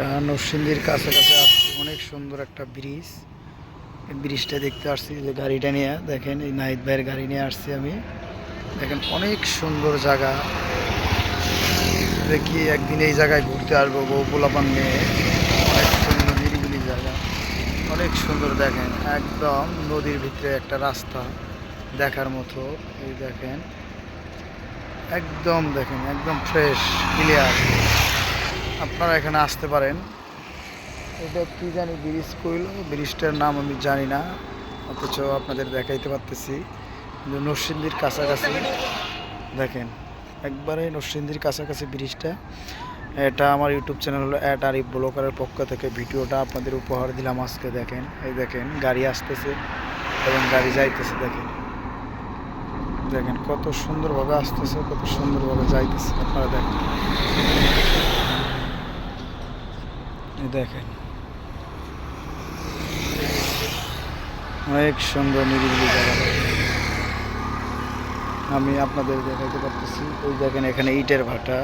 একটা নরসিংদীর কাছাকাছি আসছি, অনেক সুন্দর একটা ব্রিজ ব্রিজটা দেখতে আসছি যে গাড়িটা নিয়ে, দেখেন, এই নাহিদ ভাইয়ের গাড়ি নিয়ে আসছি আমি। দেখেন, অনেক সুন্দর জায়গা। দেখি একদিন এই জায়গায় ঘুরতে আসব বউ পোলাপান নিয়ে। অনেক সুন্দর, নিরিবিলি জায়গা। অনেক সুন্দর, দেখেন, একদম নদীর ভিতরে একটা রাস্তা দেখার মতো। এই দেখেন, একদম দেখেন, একদম ফ্রেশ ক্লিয়ার আপনারা এখানে আসতে পারেন। এটা কি জানি ব্রিজ কইল ব্রিজটার নাম আমি জানি না, অথচ আপনাদের দেখাইতে পারতেছি। কিন্তু নরসিংদীর কাছাকাছি, দেখেন, একবারে নরসিংদীর কাছাকাছি ব্রিজটা। এটা আমার ইউটিউব চ্যানেল হলো অ্যাট আরিফ ব্লকারের পক্ষ থেকে। ভিডিওটা আপনাদের উপহার দিলাম আজকে, দেখেন। এই দেখেন, গাড়ি আসতেছে এবং গাড়ি যাইতেছে, দেখেন। দেখেন, কত সুন্দরভাবে আসতেছে, কত সুন্দরভাবে যাইতেছে, আপনারা দেখেন। দেখেন। অনেক সুন্দর নিরিবিলি জায়গা। আমি আপনাদের দেখাইতে পারতেছি। ওই দেখেন এখানে ইটের ভাটা।